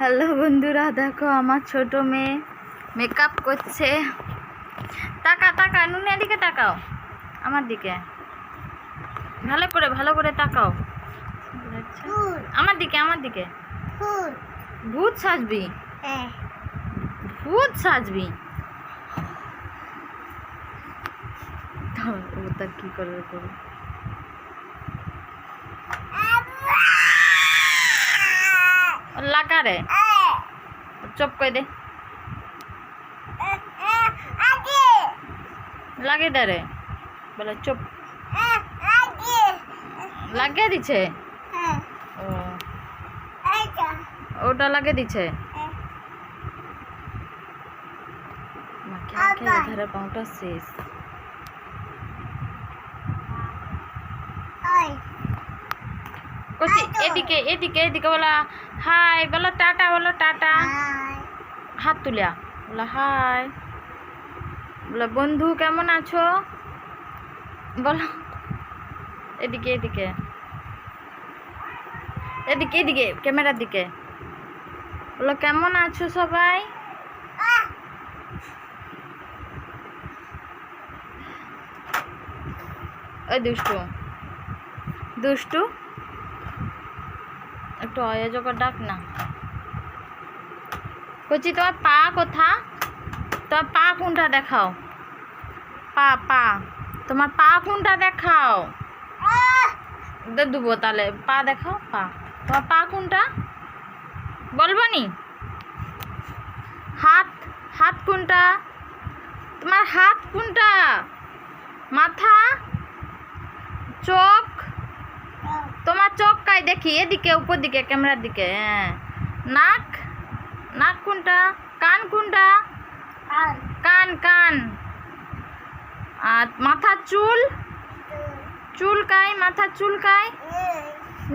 Hello বন্ধুরা, দেখো আমার ছোট মেয়ে মেকআপ করছে। তাকা তাকা নুনের দিকে তাকাও, আমার দিকে। ভালো করে ভালো করে তাকাও। আমার দিকে আমার দিকে। ভূত সাজবি। ভূত সাজবি। ওটা কি করবে করবে? লাগা রে চুপ করে দে। লাগিয়ে দে রে। বলে চুপ। লাগিয়ে দিছে? ওটা লাগিয়ে দিছে? পাউটা শেষ কচি এদিকে এদিকে এদিকে বলা হাই বলো টাটা বলো টাটা। হাত তুলিয়া বলা হাই। বলে বন্ধু কেমন আছো? বলো এদিকে এদিকে। এদিকে এদিকে ক্যামেরার দিকে। বলো কেমন আছো সবাই? ওই দুষ্টু। দুষ্টু? একটু অয়োজকর ডাক না। বলছি তোমার পা কোথা? তোমার পা কোনটা দেখাও? পা পা। তোমার পা কোনটা দেখাও? দেবো তাহলে। পা দেখাও, পা। তোমার পা কোনটা? বলব নি? হাত হাত কোনটা? তোমার হাত কোনটা? মাথা? চোখ? দেখি এদিকে উপর দিকে ক্যামেরার দিকে হ্যাঁ। নাক নাক কোনটা? কান কোনটা? কান। কান আর মাথার চুল? চুল কাই মাথার চুল কাই?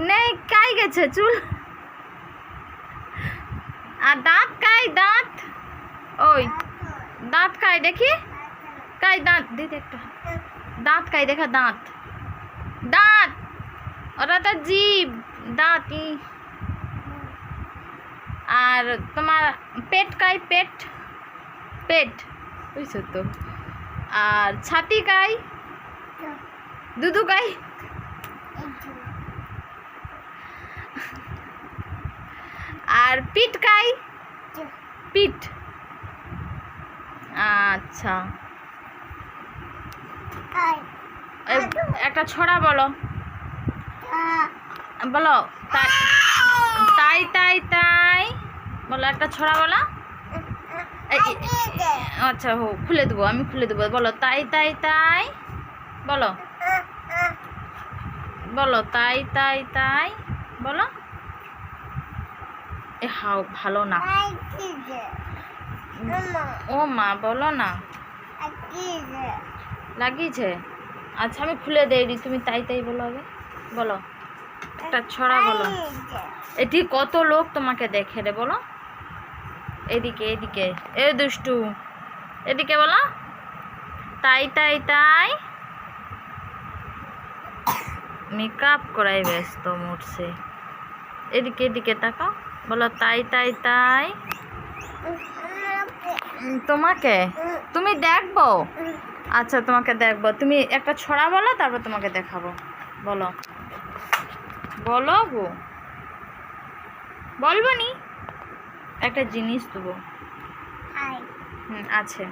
নেই। কাই গেছে চুল? আর দাঁত কাই দাঁত? ওই দাঁত কাই দেখি। কাই দাঁত? দিদি একটা। দাঁত কাই দেখা দাঁত। দাঁত। ওরা তো জীব দাঁত ই। আর তোমার পেট কাই পেট পেট বুঝছ তো আর ছাতি কাই দুধু কাই আর পিঠ কাই পিঠ আচ্ছা একটা ছড়া বলো। বলো তাই তাই তাই বলো একটা ছড়া বলো। আচ্ছা হো খুলে দেবো আমি খুলে দেবো বলো তাই তাই তাই বলো। বলো তাই তাই তাই বলো। এ হাও ভালো না। ও মা বলো না। লাগিয়েছে। আচ্ছা আমি খুলে দেই তুমি তাই তাই বলো আগে। বলো। একটা ছড়া বলো। এটি কত লোক তোমাকে দেখে রে বলো? এদিকে এদিকে। এ দুষ্টু, এদিকে বলো। তাই তাই তাই। মেকআপ করাই ব্যস্ত মোটসে এদিকে এদিকে তাকাও। বলো, তাই তাই তাই। তোমাকে? তুমি দেখব? আচ্ছা তোমাকে দেখব। তুমি একটা ছড়া বলো, তারপর তোমাকে দেখাবো। বলো। বলো গো। বলব নি? একটা জিনিস দেবো। হুম আছে।